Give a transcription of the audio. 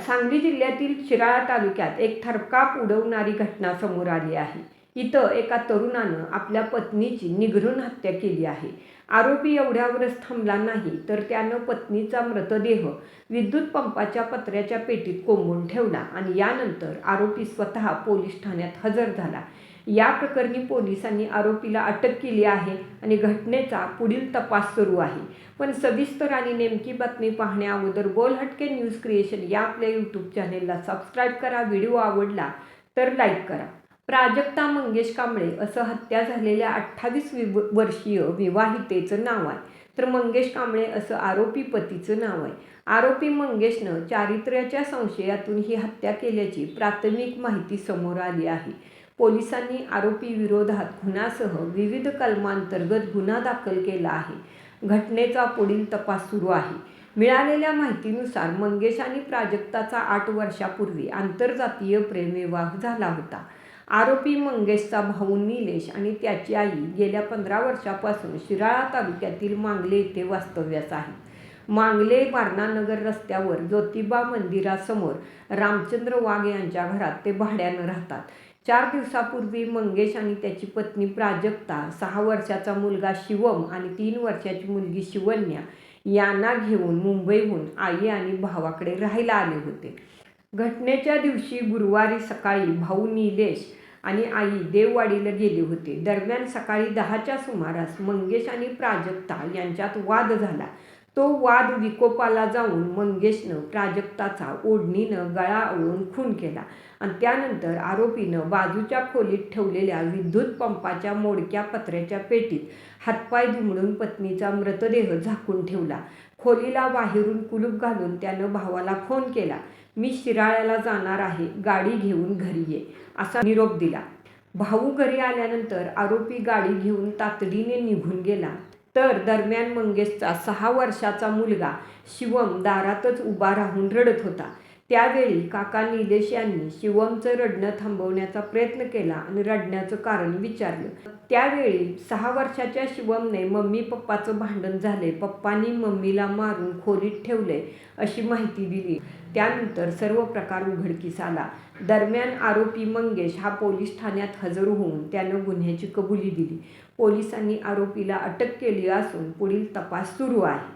सांगली जिल्ह्यातील शिराळा तालुक्यात एक थरकाप उडवणारी घटना समोर आली आहे. इथं एका तरुणानं आपल्या पत्नीची निघरून हत्या केली आहे. आरोपी एवढ्यावरच थांबला नाही तर त्यानं पत्नीचा मृतदेह विद्युत पंपाच्या पत्र्याच्या पेटीत कोंबून ठेवला आणि यानंतर आरोपी स्वतः पोलीस ठाण्यात हजर झाला. या प्रकरणी पोलिसांनी आरोपीला अटक केली आहे आणि घटनेचा पुढील तपास सुरू आहे. पण सविस्तर आणि नेमकी बातमी पाहण्या अगोदर बोल हटके न्यूज क्रिएशन या आपल्या यूट्यूब चॅनेलला सबस्क्राईब करा व्हिडिओ आवडला तर लाईक करा. प्राजक्ता मंगेश कांबळे असं हत्या झालेल्या अठ्ठावीस वि वर्षीय विवाहितेचं नाव आहे. तर मंगेश कांबळे असं आरोपी पतीचं नाव आहे. आरोपी मंगेशनं चारित्र्याच्या संशयातून ही हत्या केल्याची प्राथमिक माहिती समोर आली आहे. पोलिसांनी आरोपी विरोधात गुन्ह्यासह विविध कलमांतर्गत गुन्हा दाखल केला आहे. घटनेचा पुढील तपास सुरू आहे. मिळालेल्या माहितीनुसार मंगेश आणि प्राजक्ताचा आठ वर्षापूर्वी आंतरजातीय प्रेमविवाह झाला होता. आरोपी मंगेशचा भाऊ निलेश आणि त्याची आई गेल्या पंधरा वर्षापासून शिराळा तालुक्यातील मांगले येथे वास्तव्यास आहे. मांगले वारणानगर रस्त्यावर ज्योतिबा मंदिरासमोर रामचंद्र वाघ यांच्या घरात ते भाड्यानं राहतात. चार दिवसापूर्वी मंगेश आणि त्याची पत्नी प्राजक्ता सहा वर्षाचा मुलगा शिवम आणि तीन वर्षाची मुलगी शिवन्या यांना घेऊन मुंबईहून आई आणि भावाकडे राहायला आले होते. घटनेच्या दिवशी गुरुवारी सकाळी भाऊ निलेश आणि आई देववाडीला गेले होते. दरम्यान सकाळी दहाच्या सुमारास मंगेश आणि प्राजक्ता यांच्यात वाद झाला. तो वाद विकोपाला जाऊन मंगेशनं प्राजक्ताचा ओढणीनं गळा आवळून खून केला. आणि त्यानंतर आरोपीनं बाजूच्या खोलीत ठेवलेल्या विद्युत पंपाच्या मोडक्या पत्र्याच्या पेटीत हातपाय दुमडून पत्नीचा मृतदेह झाकून ठेवला. खोलीला बाहेरून कुलूप घालून त्यानं भावाला फोन केला मी शिराळ्याला जाणार आहे गाडी घेऊन घरी ये असा निरोप दिला. भाऊ घरी आल्यानंतर आरोपी गाडी घेऊन तातडीने निघून गेला. तर दरम्यान मंगेशचा सहा वर्षाचा मुलगा शिवम दारातच उभा राहून रडत होता. त्यावेळी काका निलेश यांनी शिवमचं रडणं थांबवण्याचा प्रयत्न केला आणि रडण्याचं कारण विचारलं. त्यावेळी सहा वर्षाच्या शिवमने मम्मी पप्पाचं भांडण झाले. पप्पांनी मम्मीला मारून खोलीत ठेवले अशी माहिती दिली. त्यानंतर सर्व प्रकार उघडकीस आला. दरम्यान आरोपी मंगेश हा पोलीस ठाण्यात हजर होऊन त्यानं गुन्ह्याची कबुली दिली. पोलिसांनी आरोपीला अटक केली असून पुढील तपास सुरू आहे.